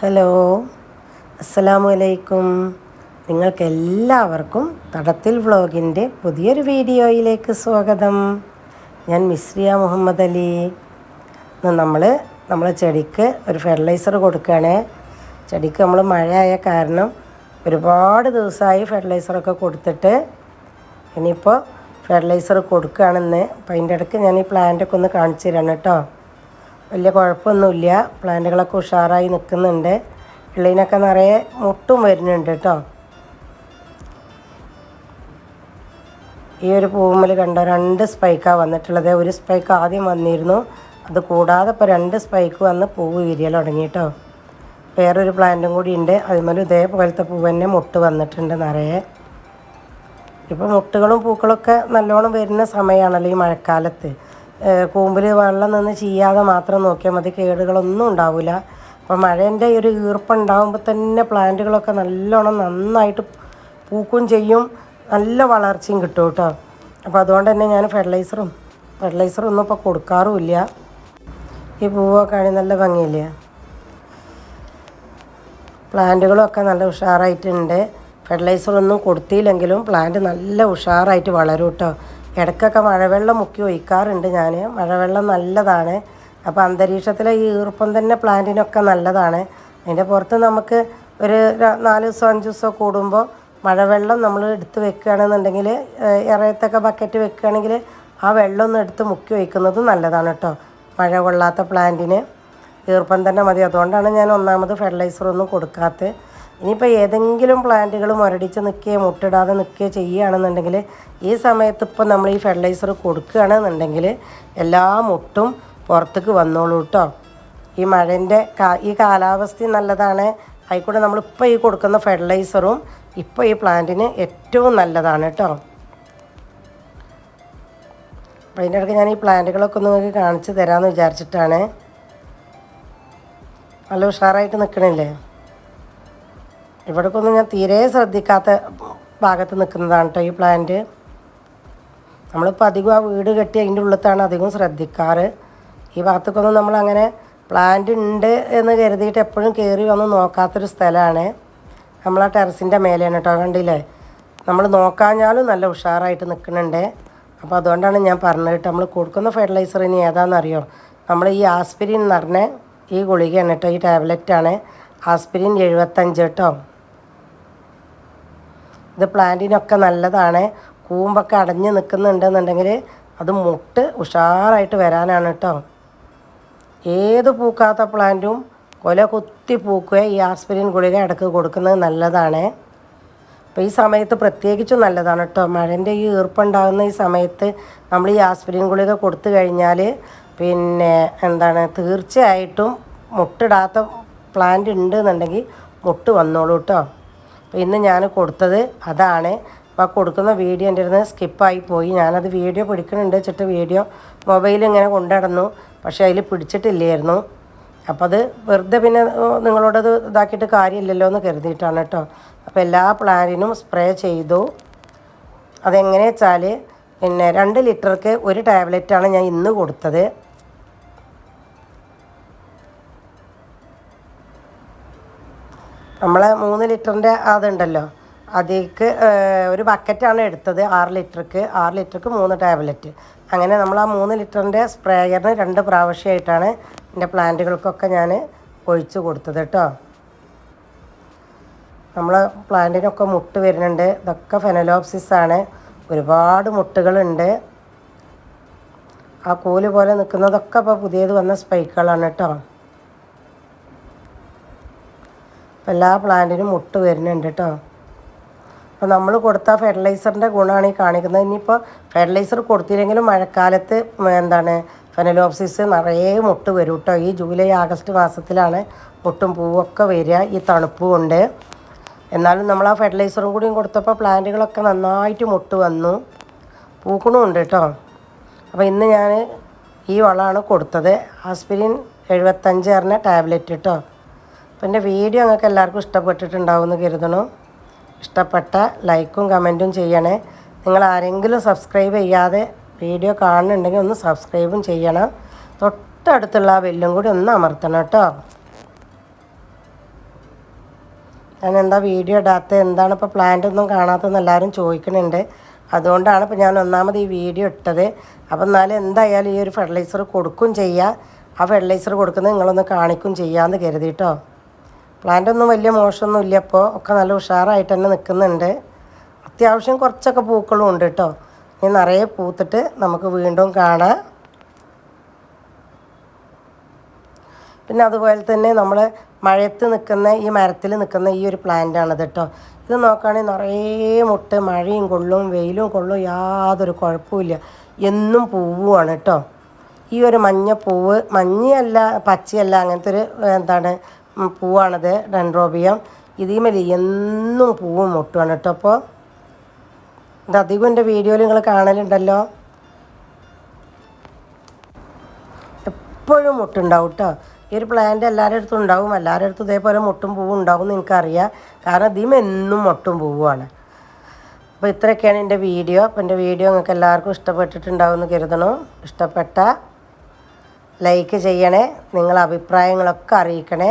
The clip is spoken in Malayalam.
ഹലോ അസ്സലാമു അലൈക്കും നിങ്ങൾക്ക് എല്ലാവർക്കും തടത്തിൽ വ്ളോഗിന്റെ പുതിയൊരു വീഡിയോയിലേക്ക് സ്വാഗതം. ഞാൻ മിസ്രിയ മുഹമ്മദ് അലി. നമ്മൾ നമ്മളെ ചെടിക്ക് ഒരു ഫെർട്ടിലൈസർ കൊടുക്കുകയാണ്. ചെടിക്ക് നമ്മൾ മഴയായ കാരണം ഒരുപാട് ദിവസമായി ഫെർട്ടിലൈസറൊക്കെ കൊടുത്തിട്ട് ഇനിയിപ്പോൾ ഫെർട്ടിലൈസർ കൊടുക്കുകയാണെന്ന്. അപ്പം അതിന്റെ ഇടയ്ക്ക് ഞാൻ ഈ പ്ലാന്റൊക്കെ ഒന്ന് കാണിച്ചു തരാണ് കേട്ടോ. വലിയ കുഴപ്പമൊന്നുമില്ല. പ്ലാന്റുകളൊക്കെ ഉഷാറായി നിൽക്കുന്നുണ്ട്. ഇള്ളിനൊക്കെ നിറയെ മുട്ടും വരുന്നുണ്ട് കേട്ടോ. ഈ ഒരു പൂവുമ്മൽ കണ്ടോ രണ്ട് സ്പൈക്കാണ് വന്നിട്ടുള്ളത്. ഒരു സ്പൈക്ക് ആദ്യം വന്നിരുന്നു. അത് കൂടാതെ ഇപ്പോൾ രണ്ട് സ്പൈക്ക് വന്ന് പൂവ് വിരിയൽ തുടങ്ങി കേട്ടോ. വേറൊരു പ്ലാന്റും കൂടി ഉണ്ട്. അതുമേലും ഇതേപോലത്തെ പൂവ് തന്നെ മുട്ട് വന്നിട്ടുണ്ട് നിറയെ. ഇപ്പോൾ മുട്ടുകളും പൂക്കളൊക്കെ നല്ലോണം വരുന്ന സമയമാണല്ലോ ഈ മഴക്കാലത്ത്. കൂമ്പിൽ വെള്ളം നിന്ന് ചെയ്യാതെ മാത്രം നോക്കിയാൽ മതി. കേടുകളൊന്നും ഉണ്ടാവില്ല അപ്പോൾ മഴേന്റെ ഒരു ഈർപ്പുണ്ടാകുമ്പോൾ തന്നെ പ്ലാന്റുകളൊക്കെ നല്ലോണം നന്നായിട്ട് പൂക്കും ചെയ്യും. നല്ല വളർച്ചയും കിട്ടും കേട്ടോ. അപ്പോൾ അതുകൊണ്ട് തന്നെ ഞാൻ ഫെർട്ടിലൈസറും ഫെർട്ടിലൈസറും ഒന്നും ഇപ്പോൾ കൊടുക്കാറുമില്ല. ഈ പൂവൊക്കെ ആണെങ്കിൽ നല്ല ഭംഗിയില്ല? പ്ലാന്റുകളൊക്കെ നല്ല ഉഷാറായിട്ടുണ്ട്. ഫെർട്ടിലൈസറൊന്നും കൊടുത്തില്ലെങ്കിലും പ്ലാന്റ് നല്ല ഉഷാറായിട്ട് വളരും കേട്ടോ. ഇടയ്ക്കൊക്കെ മഴവെള്ളം മുക്കി ഒഴിക്കാറുണ്ട് ഞാൻ മഴവെള്ളം നല്ലതാണ്. അപ്പോൾ അന്തരീക്ഷത്തിലെ ഈ ഈർപ്പം തന്നെ പ്ലാന്റിനൊക്കെ നല്ലതാണ്. അതിന്റെ പുറത്ത് നമുക്ക് ഒരു നാല് ദിവസം അഞ്ച് ദിവസം കൂടുമ്പോൾ മഴവെള്ളം നമ്മൾ എടുത്ത് വെക്കുകയാണെന്നുണ്ടെങ്കിൽ ഇറയത്തൊക്കെ ബക്കറ്റ് വെക്കുകയാണെങ്കിൽ ആ വെള്ളം ഒന്ന് എടുത്ത് മുക്കി ഒഴിക്കുന്നത് നല്ലതാണ് കേട്ടോ. മഴ കൊള്ളാത്ത പ്ലാന്റിന്. ഈർപ്പം തന്നെ മതി. അതുകൊണ്ടാണ് ഞാൻ ഒന്നാമത് ഫെർട്ടിലൈസർ ഒന്നും കൊടുക്കാത്തത്. ഇനിയിപ്പോൾ ഏതെങ്കിലും പ്ലാന്റുകൾ മുരടിച്ച് നിൽക്കുകയോ മുട്ടിടാതെ നിൽക്കുകയോ ചെയ്യുകയാണെന്നുണ്ടെങ്കിൽ ഈ സമയത്ത് ഇപ്പോൾ നമ്മൾ ഈ ഫെർട്ടിലൈസർ കൊടുക്കുകയാണെന്നുണ്ടെങ്കിൽ എല്ലാ മുട്ടും പുറത്തേക്ക് വന്നോളൂ കേട്ടോ. ഈ മഴന്റെ ഈ കാലാവസ്ഥ നല്ലതാണ്. ആയിക്കോട്ടെ നമ്മളിപ്പോൾ ഈ കൊടുക്കുന്ന ഫെർട്ടിലൈസറും ഇപ്പോൾ ഈ പ്ലാന്റിന് ഏറ്റവും നല്ലതാണ് കേട്ടോ. അപ്പോൾ അതിന്റെ ഇടയ്ക്ക് ഞാൻ ഈ പ്ലാന്റുകളൊക്കെ ഒന്ന് നിങ്ങൾക്ക് കാണിച്ചു തരാമെന്ന് വിചാരിച്ചിട്ടാണ്. നല്ല ഉഷാറായിട്ട് നിൽക്കണില്ലേ? ഇവിടേക്കൊന്നും ഞാൻ തീരെ ശ്രദ്ധിക്കാത്ത ഭാഗത്ത് നിൽക്കുന്നതാണ് കേട്ടോ ഈ പ്ലാന്റ് നമ്മളിപ്പോൾ അധികം ആ വീട് കെട്ടി അതിന്റെ ഉള്ളത്താണ് അധികം ശ്രദ്ധിക്കാറ്. ഈ ഭാഗത്തേക്കൊന്നും നമ്മളങ്ങനെ പ്ലാന്റ് ഉണ്ട് എന്ന് കരുതിയിട്ട് എപ്പോഴും കയറി വന്ന് നോക്കാത്തൊരു സ്ഥലമാണ്. നമ്മൾ ആ ടെറസിന്റെ മേലെയാണ് കേട്ടോ കണ്ടില്ലേ? നമ്മൾ നോക്കാഞ്ഞാലും നല്ല ഉഷാറായിട്ട് നിൽക്കുന്നുണ്ട്. അപ്പോൾ അതുകൊണ്ടാണ് ഞാൻ പറഞ്ഞത് കേട്ടോ നമ്മൾ കൊടുക്കുന്ന ഫെർട്ടിലൈസർ ഇനി ഏതാണെന്നറിയോ? നമ്മൾ ഈ ആസ്പിരിൻ എന്ന് പറഞ്ഞ ഈ ഗുളികയാണ് കേട്ടോ ഈ ടാബ്ലറ്റാണ് ആസ്പിരിൻ എഴുപത്തഞ്ച് കേട്ടോ ഇത് പ്ലാന്റിനൊക്കെ നല്ലതാണ്. കൂമ്പൊക്കെ അടഞ്ഞ് നിൽക്കുന്നുണ്ടെന്നുണ്ടെങ്കിൽ അത് മുട്ട് ഉഷാറായിട്ട് വരാനാണ് കേട്ടോ ഏത് പൂക്കാത്ത പ്ലാന്റും കൊല കുത്തി പൂക്കുക ഈ ആസ്പിരിൻ ഗുളിക ഇടയ്ക്ക് കൊടുക്കുന്നത് നല്ലതാണ്. അപ്പോൾ ഈ സമയത്ത് പ്രത്യേകിച്ചും നല്ലതാണ് കേട്ടോ മഴന്റെ ഈ ഈർപ്പുണ്ടാകുന്ന ഈ സമയത്ത് നമ്മൾ ഈ ആസ്പിരിൻ ഗുളിക കൊടുത്തു കഴിഞ്ഞാൽ പിന്നെ എന്താണ് തീർച്ചയായിട്ടും മുട്ടിടാത്ത പ്ലാന്റ് ഉണ്ട് എന്നുണ്ടെങ്കിൽ മുട്ട് വന്നോളൂ കേട്ടോ അപ്പോൾ ഇന്ന് ഞാൻ കൊടുത്തത് അതാണ്. അപ്പോൾ ആ കൊടുക്കുന്ന വീഡിയോ എന്റെ അടുത്ത് സ്കിപ്പായി പോയി. ഞാനത് വീഡിയോ പിടിക്കുന്നുണ്ട് വെച്ചിട്ട് വീഡിയോ മൊബൈൽ ഇങ്ങനെ കൊണ്ടുനടന്നു. പക്ഷേ അതിൽ പിടിച്ചിട്ടില്ലായിരുന്നു. അപ്പോൾ അത് വെറുതെ പിന്നെ നിങ്ങളോടത് ഇതാക്കിയിട്ട് കാര്യമില്ലല്ലോ എന്ന് കരുതിയിട്ടാണ് കേട്ടോ. അപ്പോൾ എല്ലാ പ്ലാനിനും സ്പ്രേ ചെയ്തു. അതെങ്ങനെ വെച്ചാൽ പിന്നെ രണ്ട് ലിറ്റർക്ക് ഒരു ടാബ്ലറ്റാണ് ഞാൻ ഇന്ന് കൊടുത്തത്. നമ്മളെ മൂന്ന് ലിറ്ററിന്റെ അതുണ്ടല്ലോ. അതിലേക്ക് ഒരു ബക്കറ്റാണ് എടുത്തത് ആറ് ലിറ്റർക്ക്. ആറ് ലിറ്റർക്ക് മൂന്ന് ടാബ്ലറ്റ്. അങ്ങനെ നമ്മൾ ആ മൂന്ന് ലിറ്ററിന്റെ സ്പ്രേയറിന് രണ്ട് പ്രാവശ്യമായിട്ടാണ് എന്റെ പ്ലാന്റുകൾക്കൊക്കെ ഞാൻ ഒഴിച്ച് കൊടുത്തത് കേട്ടോ. നമ്മൾ പ്ലാന്റിനൊക്കെ മുട്ട് വരുന്നുണ്ട്. ഇതൊക്കെ ഫെനലോപ്സിസ് ആണ് ഒരുപാട് മുട്ടുകളുണ്ട്. ആ കോൽ പോലെ നിൽക്കുന്നതൊക്കെ ഇപ്പോൾ പുതിയത് വന്ന സ്പൈക്കുകളാണ് കേട്ടോ. അപ്പോൾ എല്ലാ പ്ലാന്റിനും മുട്ട് വരുന്നുണ്ട് കേട്ടോ. അപ്പോൾ നമ്മൾ കൊടുത്ത ഫെർട്ടിലൈസറിന്റെ ഗുണമാണ് ഈ കാണിക്കുന്നത്. ഇനിയിപ്പോൾ ഫെർട്ടിലൈസർ കൊടുത്തില്ലെങ്കിലും മഴക്കാലത്ത് എന്താണ് ഫെനലോപ്സിസ് നിറയെ മുട്ട് വരും കേട്ടോ. ഈ ജൂലൈ ആഗസ്റ്റ് മാസത്തിലാണ് മുട്ടും പൂവൊക്കെ വരിക. ഈ തണുപ്പ് കൊണ്ട് എന്നാലും നമ്മൾ ആ ഫെർട്ടിലൈസറും കൂടിയും കൊടുത്തപ്പോൾ പ്ലാന്റുകളൊക്കെ നന്നായിട്ട് മുട്ട് വന്നു. പൂക്കണമുണ്ട് കേട്ടോ. അപ്പോൾ ഇന്ന് ഞാൻ ഈ വളമാണ് കൊടുത്തത്. ആസ്പിരിൻ എഴുപത്തഞ്ച് പറഞ്ഞ ടാബ്ലറ്റ് കേട്ടോ. അപ്പോൾ എന്റെ വീഡിയോ നിങ്ങൾക്ക് എല്ലാവർക്കും ഇഷ്ടപ്പെട്ടിട്ടുണ്ടാവുമെന്ന് കരുതണു. ഇഷ്ടപ്പെട്ട ലൈക്കും കമന്റും ചെയ്യണേ. നിങ്ങൾ ആരെങ്കിലും സബ്സ്ക്രൈബ് ചെയ്യാതെ വീഡിയോ കാണുന്നുണ്ടെങ്കിൽ ഒന്ന് സബ്സ്ക്രൈബും ചെയ്യണം. തൊട്ടടുത്തുള്ള ആ ബെല്ലും കൂടി ഒന്ന് അമർത്തണം കേട്ടോ. ഞാൻ എന്താ വീഡിയോ ഇടാത്ത എന്താണ് ഇപ്പോൾ പ്ലാന്റ് ഒന്നും കാണാത്തതെന്ന് എല്ലാവരും ചോദിക്കുന്നുണ്ട് അതുകൊണ്ടാണ് ഇപ്പോൾ ഞാൻ ഒന്നാമത് ഈ വീഡിയോ ഇട്ടത്. അപ്പം എന്നാലും എന്തായാലും ഈ ഒരു ഫെർട്ടിലൈസർ കൊടുക്കും ചെയ്യുക ആ ഫെർട്ടിലൈസർ കൊടുക്കുന്നത് നിങ്ങളൊന്ന് കാണിക്കും ചെയ്യാമെന്ന് കരുതിട്ടോ പ്ലാന്റ് ഒന്നും വലിയ മോശമൊന്നും ഇല്ല ഇപ്പോൾ ഒക്കെ നല്ല ഉഷാറായിട്ട് തന്നെ നിൽക്കുന്നുണ്ട്. അത്യാവശ്യം കുറച്ചൊക്കെ പൂക്കളും ഉണ്ട് കേട്ടോ. ഇനി നിറയെ പൂത്തിട്ട് നമുക്ക് വീണ്ടും കാണാം. പിന്നെ അതുപോലെ തന്നെ നമ്മൾ മഴയത്ത് നിൽക്കുന്ന ഈ മരത്തിൽ നിൽക്കുന്ന ഈ ഒരു പ്ലാന്റാണിത് കേട്ടോ. ഇത് നോക്കുകയാണെങ്കിൽ നിറയെ മുട്ട് മഴയും കൊള്ളും വെയിലും കൊള്ളും യാതൊരു കുഴപ്പമില്ല എന്നും പൂവുമാണ് കേട്ടോ. ഈ ഒരു മഞ്ഞ പൂവ് മഞ്ഞയല്ല പച്ചയല്ല അങ്ങനത്തെ ഒരു എന്താണ് പൂവാണിത് ഡെൻഡ്രോബിയം. ഇതിമേൽ എന്നും പൂവും മുട്ടുകയാണ് കേട്ടോ അപ്പോൾ ഇതധികം എന്റെ വീഡിയോയിൽ നിങ്ങൾ കാണലുണ്ടല്ലോ. എപ്പോഴും മുട്ടുണ്ടാവും കേട്ടോ. ഈ ഒരു പ്ലാന്റ് എല്ലാവരുടെ അടുത്തും ഉണ്ടാവും. എല്ലാവരുടെ അടുത്തും ഇതേപോലെ മുട്ടും പൂവും ഉണ്ടാവും എന്ന് എനിക്കറിയാം. കാരണം അധികം എന്നും മുട്ടും പൂവുമാണ്. അപ്പോൾ ഇത്രയൊക്കെയാണ് എന്റെ വീഡിയോ. അപ്പോൾ എന്റെ വീഡിയോ നിങ്ങൾക്ക് എല്ലാവർക്കും ഇഷ്ടപ്പെട്ടിട്ടുണ്ടാവും എന്ന് കരുതണോ. ഇഷ്ടപ്പെട്ട ലൈക്ക് ചെയ്യണേ. നിങ്ങളെ അഭിപ്രായങ്ങളൊക്കെ അറിയിക്കണേ.